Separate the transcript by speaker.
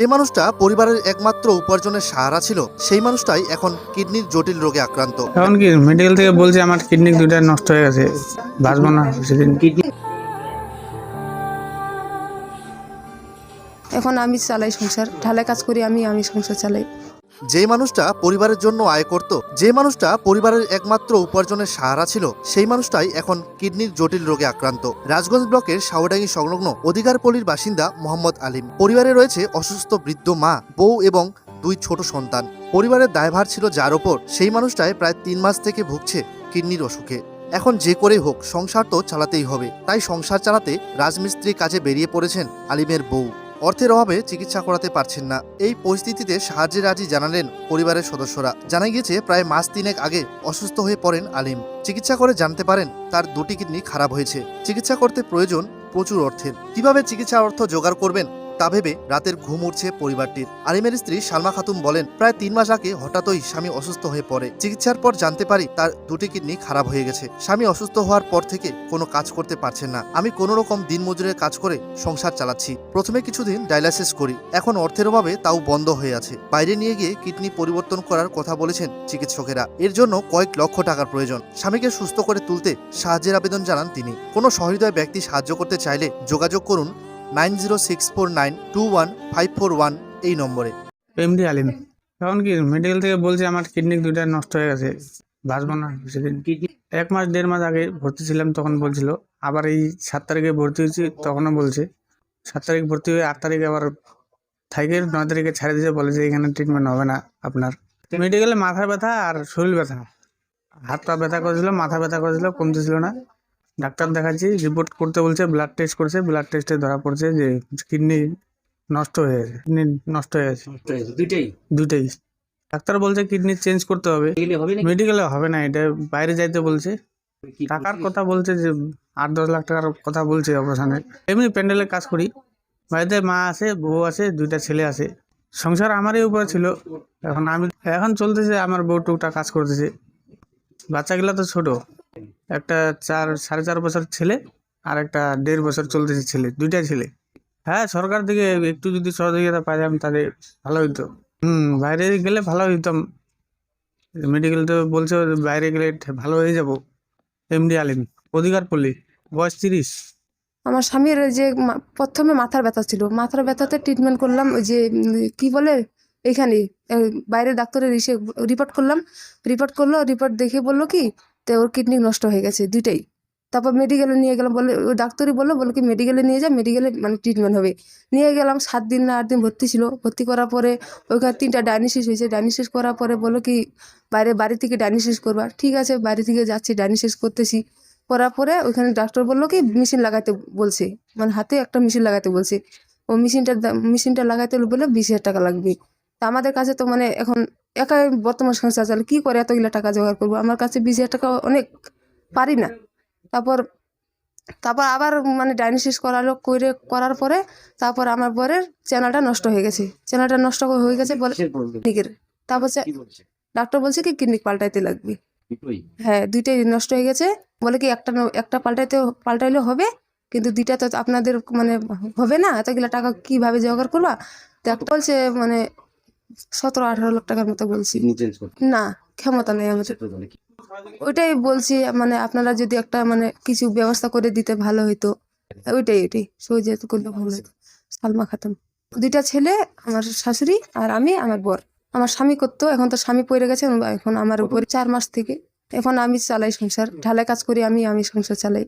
Speaker 1: যে মানুষটা পরিবারের একমাত্র উপার্জনের সাহারা ছিল, সেই মানুষটাই এখন কিডনির জটিল রোগে আক্রান্ত।
Speaker 2: এখন কি মেডিকেল থেকে বলছে আমার কিডনি দুইটা নষ্ট হয়ে গেছে, বাঁচবো না সেদিন।
Speaker 3: এখন আমি চালাই সংসার, ঢালাই কাজ করি, আমি আমি সংসার চালাই।
Speaker 1: যে মানুষটা পরিবারের জন্য আয় করত, যে মানুষটা পরিবারের একমাত্র উপার্জনের সাহারা ছিল, সেই মানুষটাই এখন কিডনির জটিল রোগে আক্রান্ত। রাজগঞ্জ ব্লকের সাউডাঙ্গি সংলগ্ন অধিকারপল্লীর বাসিন্দা মোহাম্মদ আলিম। পরিবারে রয়েছে অসুস্থ বৃদ্ধ মা, বউ এবং দুই ছোট সন্তান। পরিবারের দায়ভার ছিল যার ওপর, সেই মানুষটাই প্রায় তিন মাস থেকে ভুগছে কিডনির অসুখে। এখন যে করেই হোক, সংসার তো চালাতেই হবে। তাই সংসার চালাতে রাজমিস্ত্রি কাজে বেরিয়ে পড়েছেন আলিমের বউ। অর্থের অভাবে চিকিৎসা করাতে পারছেন না। এই পরিস্থিতিতে সাহায্যের রাজি জানালেন পরিবারের সদস্যরা। জানা গিয়েছে, প্রায় মাস তিনেক আগে অসুস্থ হয়ে পড়েন আলিম। চিকিৎসা করে জানতে পারেন, তার দুটি কিডনি খারাপ হয়েছে। চিকিৎসা করতে প্রয়োজন প্রচুর অর্থের। কীভাবে চিকিৎসা অর্থ জোগাড় করবেন তা ভেবে রাতের ঘুম উঠছে পরিবারটির। আলিমের স্ত্রী সালমা খাতুন বলেন, প্রায় তিন মাস আগে হঠাৎই স্বামী অসুস্থ হয়ে পড়ে। চিকিৎসার পর জানতে পারি তার দুটি কিডনি খারাপ হয়ে গেছে। স্বামী অসুস্থ হওয়ার পর থেকে কোনো কাজ করতে পারছেন না। আমি কোনো রকম দিনমজুরের কাজ করে সংসার চালাচ্ছি। প্রথমে কিছুদিন ডায়ালাইসিস করি। এখন অর্থের অভাবে তাও বন্ধ হয়ে আছে। বাইরে নিয়ে গিয়ে কিডনি পরিবর্তন করার কথা বলেছেন চিকিৎসকেরা। এর জন্য কয়েক লক্ষ টাকার প্রয়োজন। স্বামীকে সুস্থ করে তুলতে সাহায্যের আবেদন জানান তিনি। কোনো সহৃদয় ব্যক্তি সাহায্য করতে চাইলে যোগাযোগ করুন nine zero six four nine two one five four one এই নম্বরে।
Speaker 2: এমডি আলিম এখন কি মেডিকেল থেকে বলছে আমার কিডনি দুইটা নষ্ট হয়ে গেছে, বাঁচবো না সেদিন। এক মাস, দেড় মাস আগে ভর্তি ছিলাম, তখন বলছিল, আবার এই সাত তারিখে ভর্তি হয়েছি, তখনও বলছে। সাত তারিখ ভর্তি হয়ে আট তারিখে আবার থাইকে নয় তারিখে ছাড়ে দিয়েছে, বলে যে এখানে ট্রিটমেন্ট হবে না আপনার। মেডিকেলে মাথা ব্যথা আর শরীর ব্যথা। হাত পা ব্যথা করেছিল, মাথা ব্যথা করেছিল, কমতেছিল না। ডাক্তার দেখাচ্ছি রিপোর্ট করতে বলছে ব্লাড টেস্ট করছে ব্লাড টেস্টে ধরা পড়ছে যে কিডনি নষ্ট হয়ে গেছে কিডনি নষ্ট হয়ে গেছে।
Speaker 4: দুইটাই?
Speaker 2: দুটাই ডাক্তার বলছে কিডনি চেঞ্জ করতে হবে। মেডিকেলে হবে না এটা বাইরে যাইতে বলছে। টাকার কথা বলছে যে আট দশ লাখ টাকার কথা বলছে অপারেশনের এমনি প্যান্ডেলের কাজ করি। বাড়িতে মা আছে বউ আছে দুইটা ছেলে আছে। সংসার আমারই উপরে ছিল। এখন আমি এখন চলতেছে আমার বউ টুকটা কাজ করতেছে। বাচ্চাগুলো তো ছোট। একটা চার, সাড়ে চার বছর ছেলে আর একটা দেড় বছর চলতেছে ছেলে দুইটা ছেলে। হ্যাঁ সরকার থেকে একটু যদি সহযোগিতা পাইতাম তাহলে ভালো হইতো। হুম, বাইরে গেলে ভালো হইতাম মেডিকেল তো বলছে বাইরে গেলে ভালো হয়ে যাব। এমডি আলিম অধিকার পল্লী বয়স তিরিশ।
Speaker 3: আমার স্বামীর যে প্রথমে মাথার ব্যথা ছিল। মাথার ব্যথাতে ট্রিটমেন্ট করলাম ওই যে কি বলে এখানে বাইরে ডাক্তারের রিপোর্ট করলাম। রিপোর্ট করল রিপোর্ট দেখে বলল কি তো ওর কিডনি নষ্ট হয়ে গেছে, দুইটাই। তারপর মেডিকেলে নিয়ে গেলাম, বলে ওই ডাক্তারই বলল, বলো কি মেডিকেলে নিয়ে যা মেডিকেলে মানে ট্রিটমেন্ট হবে। নিয়ে গেলাম, সাত দিন না আট দিন ভর্তি ছিল। ভর্তি করার পরে ওইখানে তিনটা ডায়ালিসিস হয়েছে। ডায়ালিসিস করার পরে বলো কি, বাইরে বাড়ি থেকে ডায়ালিসিস করবা। ঠিক আছে, বাড়ি থেকে যাচ্ছি ডায়ালিসিস করতেছি। করার পরে ওইখানে ডাক্তার বলল কি মেশিন লাগাতে বলছে। মানে হাতে একটা মেশিন লাগাতে বলছে। ও মেশিনটা মেশিনটা লাগাতে বলে বিশ হাজার টাকা লাগবে। তা আমাদের কাছে তো মানে এখন একাই বর্তমান সংসার চালে কী করে এতগুলো টাকা জোগাড় করব? আমার কাছে বিশ হাজার টাকা অনেক পারি না। তারপর তারপর আবার মানে ডায়ালিসিস করালো করে করার পরে তারপর আমার বরের চ্যানেলটা নষ্ট হয়ে গেছে। চ্যানেলটা নষ্ট হয়ে গেছে বলে
Speaker 4: কিসের
Speaker 3: কিডনিকের। তারপর ডাক্তার বলছে কি কিডনি পাল্টাইতে লাগবে। হ্যাঁ দুইটাই নষ্ট হয়ে গেছে। বলে কি একটা একটা পাল্টাইতে পাল্টাইলে হবে কিন্তু দুইটা তো আপনাদের মানে হবে না? এতগুলো টাকা কীভাবে জোগাড় করবা? তো একটা বলছে মানে সতেরো আঠারো লাখ টাকার মতো বলছি। না ক্ষমতা নেই আমাদের? ওইটাই বলছি মানে আপনারা যদি একটা মানে কিছু ব্যবস্থা করে দিতে ভালো হইতো। ওইটাই ওইটাই। সহজে করলে ভালো হতো সালমা খাতুন। দুইটা ছেলে আমার শাশুড়ি আর আমি আমার বর। আমার স্বামী করতো এখন তো স্বামী পড়ে গেছে এখন আমার উপরে চার মাস থেকে। এখন আমি চালাই সংসার ঢালাই কাজ করি আমি আমি সংসার চালাই।